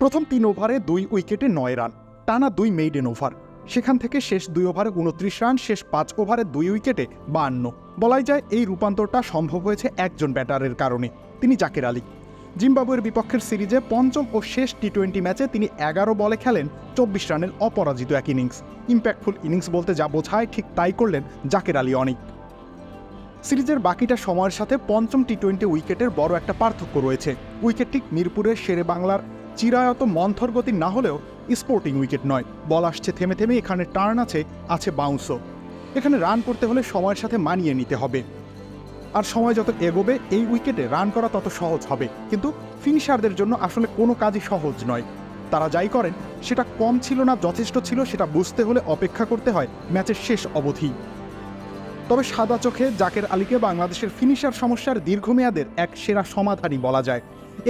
প্রথম তিন ওভারে দুই উইকেটে নয় রান, টানা দুই মেইডেন ওভার। সেখান থেকে শেষ দুই ওভারে উনত্রিশ রান, শেষ পাঁচ ওভারে দুই উইকেটে বাহান্ন বলাই যায় এই রূপান্তরটা সম্ভব হয়েছে একজন ব্যাটারের কারণে, তিনি জাকের আলী। জিম্বাবুয়ের বিপক্ষের সিরিজে পঞ্চম ও শেষ টি টোয়েন্টি ম্যাচে তিনি এগারো বলে খেলেন চব্বিশ রানের অপরাজিত এক ইনিংস। ইম্প্যাক্টফুল ইনিংস বলতে যা বোঝায় ঠিক তাই করলেন জাকের আলী অনেক। সিরিজের বাকিটা সময়ের সাথে পঞ্চম টি টোয়েন্টি উইকেটের বড় একটা পার্থক্য রয়েছে। উইকেটটি মিরপুরের শেরে বাংলার চিরায়ত মন্থর গতির না হলেও স্পোর্টিং উইকেট নয়। বল আসছে থেমে থেমে, এখানে টার্ন আছে আছে বাউন্সও। এখানে রান করতে হলে সময়ের সাথে মানিয়ে নিতে হবে। আর সময় যত এগোবে, এই উইকেটে রান করা তত সহজ হবে। কিন্তু ফিনিশারদের জন্য আসলে কোনো কাজই সহজ নয়। তারা যাই করেন, সেটা কম ছিল না, যথেষ্ট ছিল, সেটা বুঝতে হলে অপেক্ষা করতে হয় ম্যাচের শেষ অবধি। তবে সাদা চোখে জাকের আলীকে বাংলাদেশের ফিনিশার সমস্যার দীর্ঘমেয়াদের এক সেরা সমাধানই বলা যায়।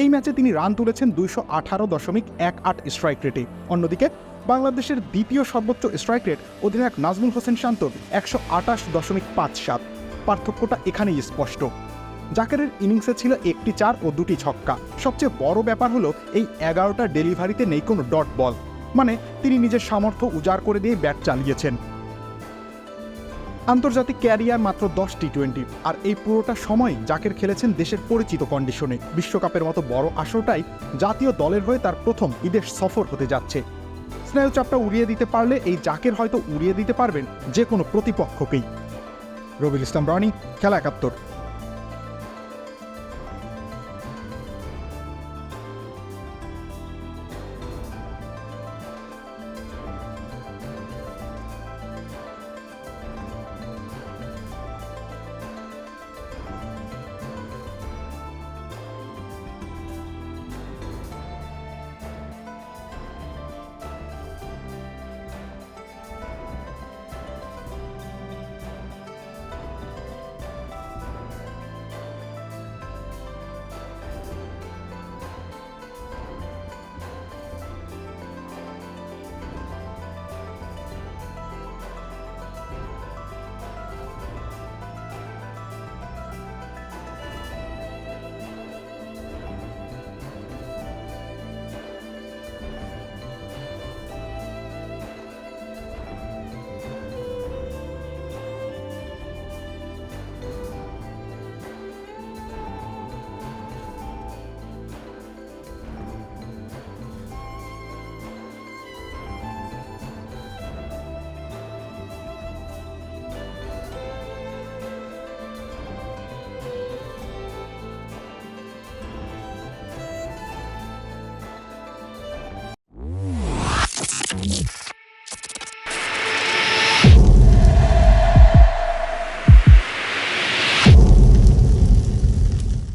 এই ম্যাচে তিনি রান তুলেছেন দুইশো আঠারো দশমিক এক আট স্ট্রাইক রেটে অন্যদিকে, বাংলাদেশের দ্বিতীয় সর্বোচ্চ স্ট্রাইক রেট অধিনায়ক নাজমুল হোসেন শান্ত একশো আটাশ দশমিক পাঁচ সাত। পার্থক্যটা এখানেই স্পষ্ট। জাকেরের ইনিংসে ছিল একটি চার ও দুটি ছক্কা। সবচেয়ে বড় ব্যাপার হলো, এই এগারোটা ডেলিভারিতে নেই কোনো ডট বল মানে তিনি নিজের সামর্থ্য উজাড় করে দিয়ে ব্যাট চালিয়েছেন। আন্তর্জাতিক ক্যারিয়ার মাত্র দশ টি টোয়েন্টি আর এই পুরোটা সময় জাকের খেলেছেন দেশের পরিচিত কন্ডিশনে। বিশ্বকাপের মতো বড় আসরটাই জাতীয় দলের হয়ে তার প্রথম বিদেশ সফর হতে যাচ্ছে। স্নায়ুচাপটা উড়িয়ে দিতে পারলে এই জাকের হয়তো উড়িয়ে দিতে পারবেন যে কোনো প্রতিপক্ষকেই। রবিল ইসলাম রনি, খেলা একাত্তর।